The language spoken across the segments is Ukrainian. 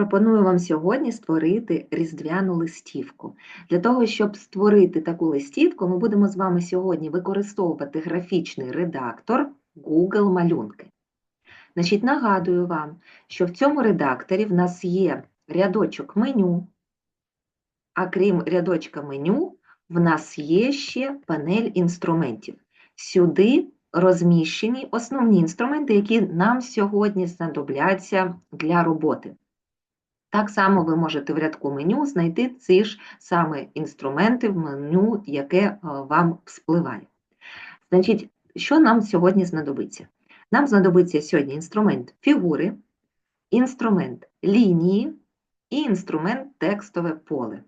Пропоную вам сьогодні створити різдвяну листівку. Для того, щоб створити таку листівку, ми будемо з вами сьогодні використовувати графічний редактор Google Малюнки. Значить, нагадую вам, що в цьому редакторі в нас є рядочок меню, а крім рядочка меню, в нас є ще панель інструментів. Сюди розміщені основні інструменти, які нам сьогодні знадобляться для роботи. Так само ви можете в рядку меню знайти ці ж саме інструменти в меню, яке е, вам вспливає. Значить, що нам сьогодні знадобиться? Нам знадобиться сьогодні інструмент фігури, інструмент лінії і інструмент текстове поле.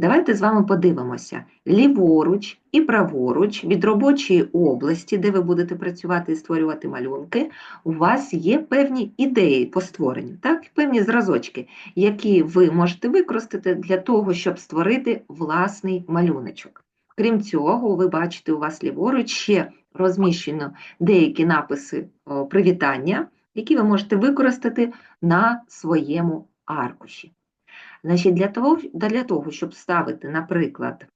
Давайте з вами подивимося ліворуч і праворуч від робочої області, де ви будете працювати і створювати малюнки, у вас є певні ідеї по створенню, так? певні зразочки, які ви можете використати для того, щоб створити власний малюночок. Крім цього, ви бачите, у вас ліворуч ще розміщено деякі написи привітання, які ви можете використати на своєму аркуші. Значить, Для того, для того щоб ставити, наприклад,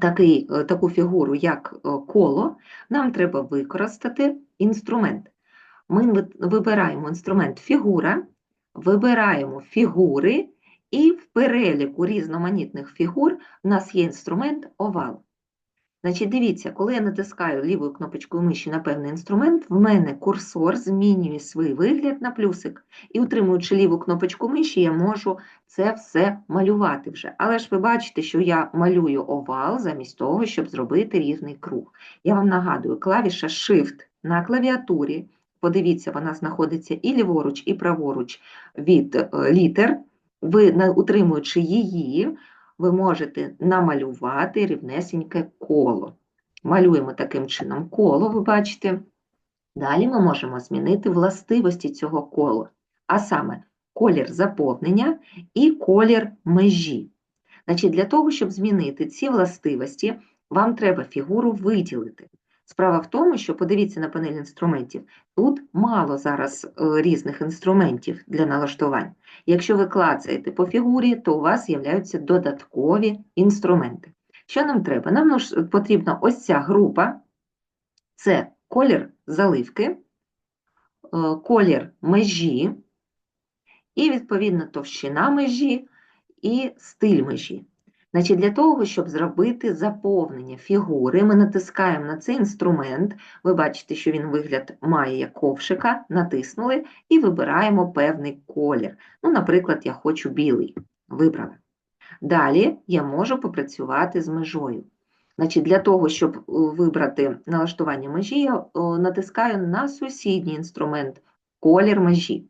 такий, е, таку фігуру, як е, коло, нам треба використати інструмент. Ми вибираємо інструмент фігура, вибираємо фігури, і в переліку різноманітних фігур у нас є інструмент овал. Значить, дивіться, коли я натискаю лівою кнопочкою миші на певний інструмент, в мене курсор змінює свій вигляд на плюсик. І утримуючи ліву кнопочку миші, я можу це все малювати вже. Але ж ви бачите, що я малюю овал замість того, щоб зробити різний круг. Я вам нагадую, клавіша Shift на клавіатурі, подивіться, вона знаходиться і ліворуч, і праворуч від е, літер. Ви, утримуючи її, ви можете намалювати рівнесеньке коло. Малюємо таким чином коло, ви бачите. Далі ми можемо змінити властивості цього кола, а саме колір заповнення і колір межі. Значить, Для того, щоб змінити ці властивості, вам треба фігуру виділити. Справа в тому, що подивіться на панель інструментів, тут мало зараз е, різних інструментів для налаштувань. Якщо ви клацаєте по фігурі, то у вас з'являються додаткові інструменти. Що нам треба? Нам потрібна ось ця група, це колір заливки, е, колір межі, і, відповідно, товщина межі і стиль межі. Значить, Для того, щоб зробити заповнення фігури, ми натискаємо на цей інструмент, ви бачите, що він вигляд має як ковшика, натиснули і вибираємо певний колір. Ну, Наприклад, я хочу білий. Вибрали. Далі я можу попрацювати з межою. Значить, Для того, щоб вибрати налаштування межі, я натискаю на сусідній інструмент колір межі.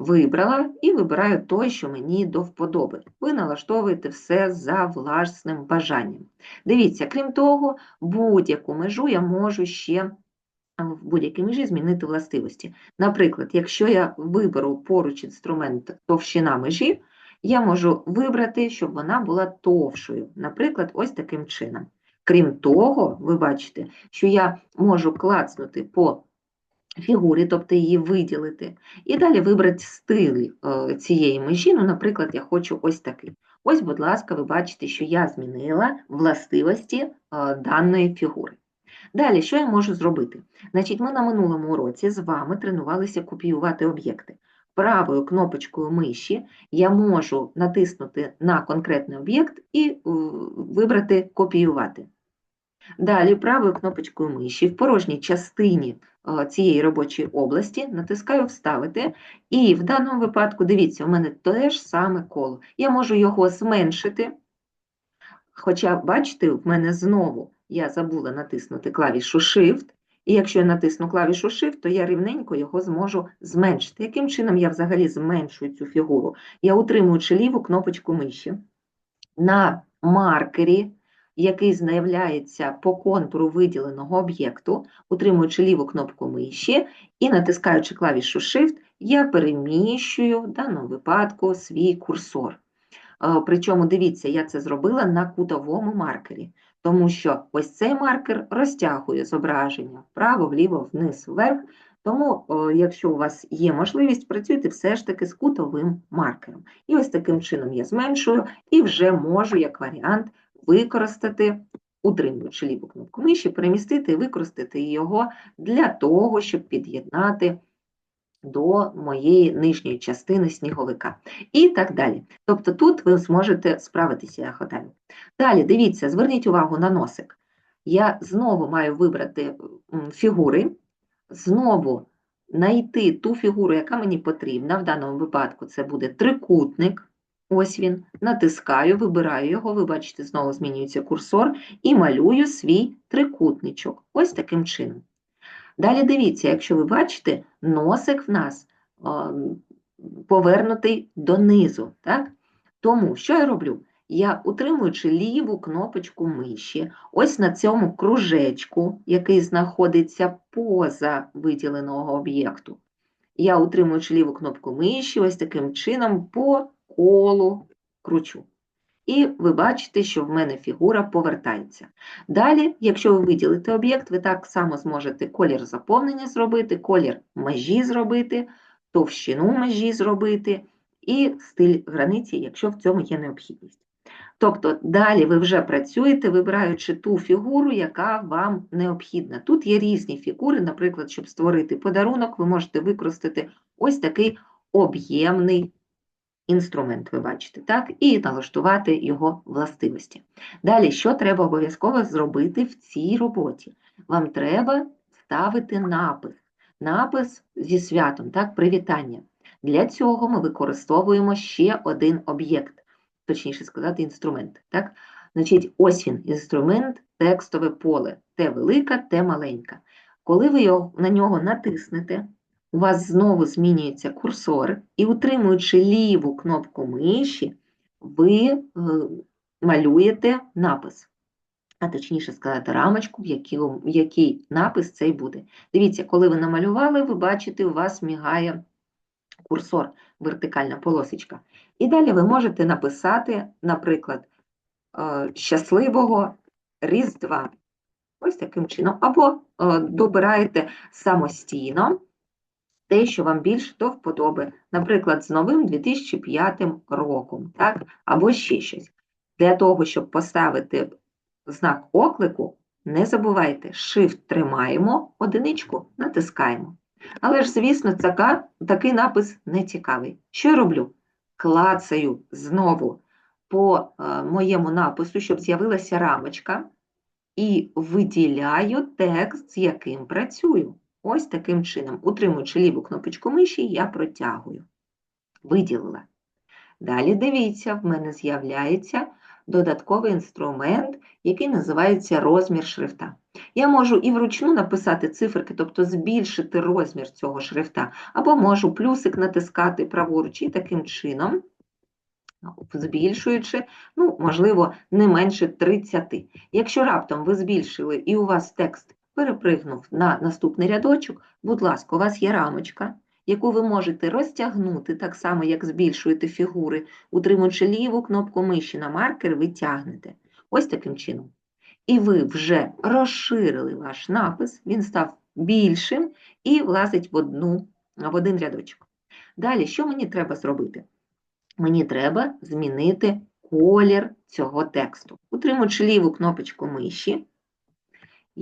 Вибрала і вибираю той, що мені до вподоби. Ви налаштовуєте все за власним бажанням. Дивіться, крім того, будь-яку межу я можу ще в будь-якій межі змінити властивості. Наприклад, якщо я виберу поруч інструмент товщина межі, я можу вибрати, щоб вона була товшою. Наприклад, ось таким чином. Крім того, ви бачите, що я можу клацнути по фігурі, тобто її виділити, і далі вибрати стиль е, цієї межі. Ну, Наприклад, я хочу ось такий. Ось, будь ласка, ви бачите, що я змінила властивості е, даної фігури. Далі, що я можу зробити? Значить, Ми на минулому уроці з вами тренувалися копіювати об'єкти. Правою кнопочкою миші я можу натиснути на конкретний об'єкт і е, вибрати копіювати. Далі правою кнопочкою миші в порожній частині Е, цієї робочої області, натискаю Вставити, і в даному випадку, дивіться, у мене те ж саме коло. Я можу його зменшити, хоча, бачите, в мене знову я забула натиснути клавішу Shift, і якщо я натисну клавішу Shift, то я рівненько його зможу зменшити. Яким чином я взагалі зменшую цю фігуру? Я утримуючи ліву кнопочку миші на маркері який з'являється по контуру виділеного об'єкту, утримуючи ліву кнопку миші і натискаючи клавішу Shift, я переміщую в даному випадку свій курсор. Е, причому, дивіться, я це зробила на кутовому маркері, тому що ось цей маркер розтягує зображення вправо, вліво, вниз, вверх, Тому, якщо у вас є можливість, працюйте все ж таки з кутовим маркером. І ось таким чином я зменшую і вже можу, як варіант, використати, утримуючи ліву кнопку миші, перемістити і використати його для того, щоб під'єднати до моєї нижньої частини сніговика. І так далі. Тобто тут ви зможете справитися, я гадаю. Далі, дивіться, зверніть увагу на носик. Я знову маю вибрати фігури, знову знайти ту фігуру, яка мені потрібна. В даному випадку це буде трикутник. Ось він. Натискаю, вибираю його, ви бачите, знову змінюється курсор і малюю свій трикутничок. Ось таким чином. Далі дивіться, якщо ви бачите, носик в нас повернутий донизу. Так? Тому що я роблю? Я, утримуючи ліву кнопочку миші, ось на цьому кружечку, який знаходиться поза виділеного об'єкту, я, утримуючи ліву кнопку миші, ось таким чином по колу кручу. І ви бачите, що в мене фігура повертається. Далі, якщо ви виділите об'єкт, ви так само зможете колір заповнення зробити, колір межі зробити, товщину межі зробити і стиль границі, якщо в цьому є необхідність. Тобто далі ви вже працюєте, вибираючи ту фігуру, яка вам необхідна. Тут є різні фігури, наприклад, щоб створити подарунок, ви можете використати ось такий об'ємний інструмент, ви бачите, так, і налаштувати його властивості. Далі, що треба обов'язково зробити в цій роботі? Вам треба ставити напис. Напис зі святом, так, привітання. Для цього ми використовуємо ще один об'єкт, точніше сказати, інструмент. Так? Значить, ось він, інструмент, текстове поле. Те велика, те маленька. Коли ви на нього натиснете, у вас знову змінюється курсор, і, утримуючи ліву кнопку миші, ви е, малюєте напис. А точніше сказати, рамочку, в якій, в якій напис цей буде. Дивіться, коли ви намалювали, ви бачите, у вас мігає курсор, вертикальна полосочка. І далі ви можете написати, наприклад, е, щасливого Різдва. Ось таким чином. Або е, добираєте самостійно те, що вам більше до вподоби, наприклад, з новим 2005 роком, так? або ще щось. Для того, щоб поставити знак оклику, не забувайте, Shift тримаємо, одиничку натискаємо. Але ж, звісно, така, такий напис не цікавий. Що я роблю? Клацаю знову по е, моєму напису, щоб з'явилася рамочка, і виділяю текст, з яким працюю. Ось таким чином, утримуючи ліву кнопочку миші, я протягую. Виділила. Далі дивіться, в мене з'являється додатковий інструмент, який називається розмір шрифта. Я можу і вручну написати циферки, тобто збільшити розмір цього шрифта, або можу плюсик натискати праворуч і таким чином, збільшуючи, ну, можливо, не менше 30. Якщо раптом ви збільшили і у вас текст перепригнув на наступний рядочок, будь ласка, у вас є рамочка, яку ви можете розтягнути, так само, як збільшуєте фігури, утримуючи ліву кнопку миші на маркер, ви тягнете. Ось таким чином. І ви вже розширили ваш напис, він став більшим і влазить в, одну, в один рядочок. Далі, що мені треба зробити? Мені треба змінити колір цього тексту. Утримуючи ліву кнопочку миші,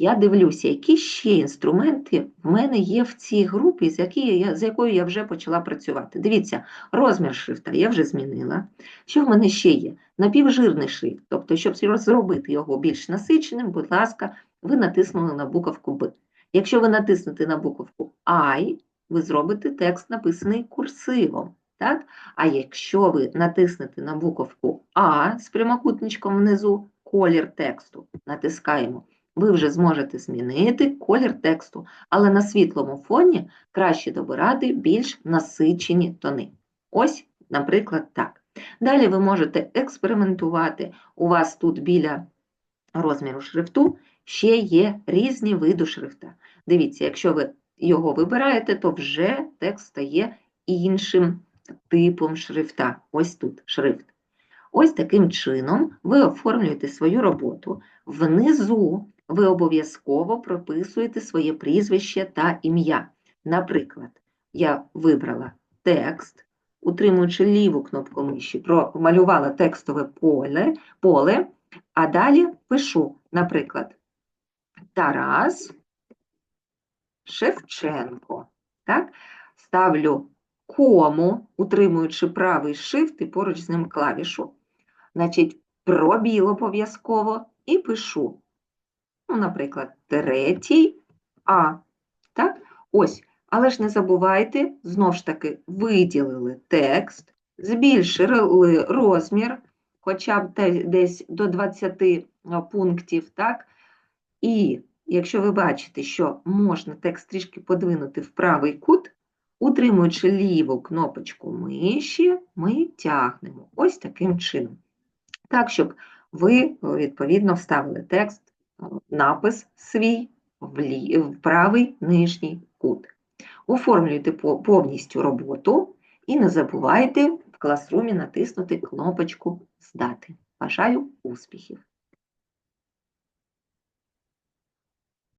я дивлюся, які ще інструменти в мене є в цій групі, з, які я, з якою я вже почала працювати. Дивіться, розмір шрифта я вже змінила. Що в мене ще є? Напівжирний шрифт, тобто, щоб зробити його більш насиченим, будь ласка, ви натиснули на буковку Б. Якщо ви натиснете на буковку I, ви зробите текст, написаний курсивом. Так? А якщо ви натиснете на буковку А з прямокутничком внизу, колір тексту, натискаємо ви вже зможете змінити колір тексту, але на світлому фоні краще добирати більш насичені тони. Ось, наприклад, так. Далі ви можете експериментувати. У вас тут біля розміру шрифту ще є різні види шрифта. Дивіться, якщо ви його вибираєте, то вже текст стає іншим типом шрифта. Ось тут шрифт. Ось таким чином ви оформлюєте свою роботу. Внизу ви обов'язково прописуєте своє прізвище та ім'я. Наприклад, я вибрала текст, утримуючи ліву кнопку миші, промалювала текстове поле, поле, а далі пишу, наприклад, Тарас Шевченко. Так? Ставлю кому, утримуючи правий shift і поруч з ним клавішу. Значить, пробіл обов'язково і пишу. Ну, наприклад, третій А. Так? Ось. Але ж не забувайте, знов ж таки, виділили текст, збільшили розмір, хоча б десь до 20 пунктів, так? І якщо ви бачите, що можна текст трішки подвинути в правий кут, утримуючи ліву кнопочку миші, ми тягнемо ось таким чином. Так, щоб ви, відповідно, вставили текст, напис свій в, лі... в правий нижній кут. Оформлюйте по- повністю роботу і не забувайте в класрумі натиснути кнопочку Здати. Бажаю успіхів!